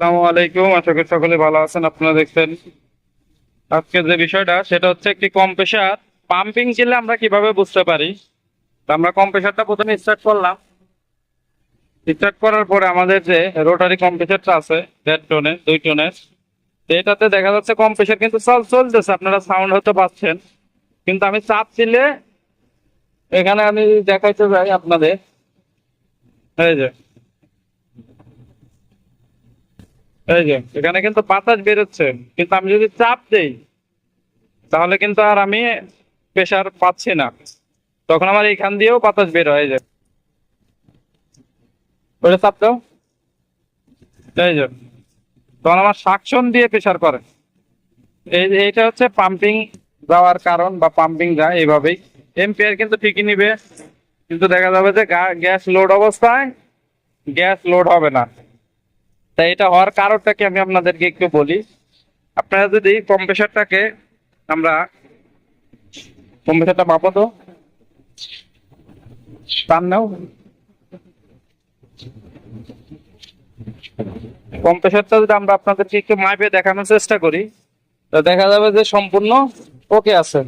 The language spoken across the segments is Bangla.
আসসালামু আলাইকুম, আশা করি সকলে ভালো আছেন, আপনারা দেখছেন আজকে যে বিষয়টা, সেটা হচ্ছে একটি কম্প্রেসার পাম্পিং দিলে আমরা কীভাবে বুঝতে পারি? তো আমরা কম্প্রেসারটা প্রথমে স্টার্ট করলাম। স্টার্ট করার পরে আমাদের যে রোটারি কম্প্রেসারটা আছে, দেড় টনের দুই টনের এটাতে দেখা যাচ্ছে কম্প্রেসার কিন্তু চল, চলতেছে, আপনারা সাউন্ড হতে পাচ্ছেন। কিন্তু আমি চাপ দিলে এখানে আমি দেখাইতে যাই আপনাদের। এই যে এই যে, এখানে কিন্তু বাতাস বেরোচ্ছে, কিন্তু আমি যদি চাপ দেই, তাহলে কিন্তু আর আমি প্রেশার পাচ্ছি না। তখন আমার এখান দিয়েও বাতাস বের হয় এই যে ওটা চাপ দাও। এই যে, তখন আমার সাকশন দিয়ে প্রেশার করে। এই এইটা হচ্ছে পাম্পিং যাওয়ার কারণ বা পাম্পিং যায় এইভাবেই এম্পিয়ার কিন্তু ঠিকই নিবে, কিন্তু দেখা যাবে যে গ্যাস লোড অবস্থায় গ্যাস লোড হবে না। তাই এটা হওয়ার কারণটা কি আমি আপনাদেরকে একটু বলি। আপনারা যদি কম্প্রেসারটাকে আমরা কম্প্রেসারটা মাপো তো। নাও। কম্প্রেসারটা যদি আমরা আপনাদেরকে একটু মাপে দেখানোর চেষ্টা করি, তো দেখা যাবে যে সম্পূর্ণ ওকে আছে।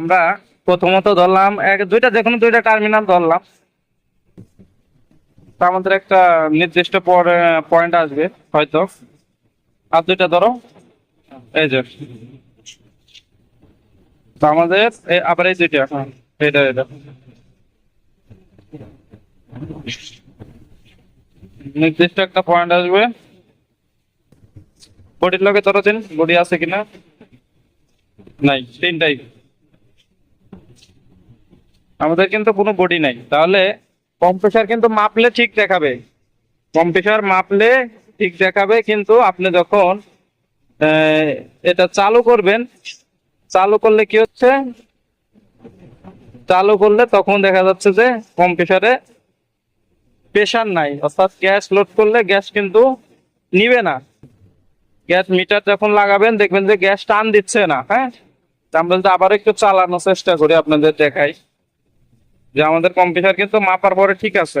আমরা প্রথমত ধরলাম, এক, দুইটা যে দুইটা টার্মিনাল ধরলাম। তা আমাদের একটা নির্দিষ্ট পয়েন্ট আসবে, হয়তো। আর দুইটা ধরো। এই যে। তো আমাদের আবার এই দুইটা। এটা এটা নির্দিষ্ট একটা পয়েন্ট আসবে। বডির লগে ধরো দিন বডি আছে কিনা? নাই, তিনটাই। আমাদের কিন্তু কোনো বডি নাই। তাহলে কম্প্রেসার কিন্তু মাপলে ঠিক দেখাবে। কম্প্রেসার মাপলে ঠিক দেখাবে কিন্তু আপনি যখন এটা চালু করবেন, চালু করলে কি হচ্ছে? চালু করলে তখন দেখা যাচ্ছে যে কম্প্রেসারে প্রেশার নাই। অর্থাৎ গ্যাস লোড করলে গ্যাস কিন্তু নিবে না। গ্যাস মিটার যখন লাগাবেন, দেখবেন যে গ্যাস টান দিচ্ছে না হ্যাঁ? আমরা যদি আবার একটু চালানোর চেষ্টা করি আপনাদের দেখাই। যে আমাদের কম্পিউটার কিন্তু মাপার পরে ঠিক আছে।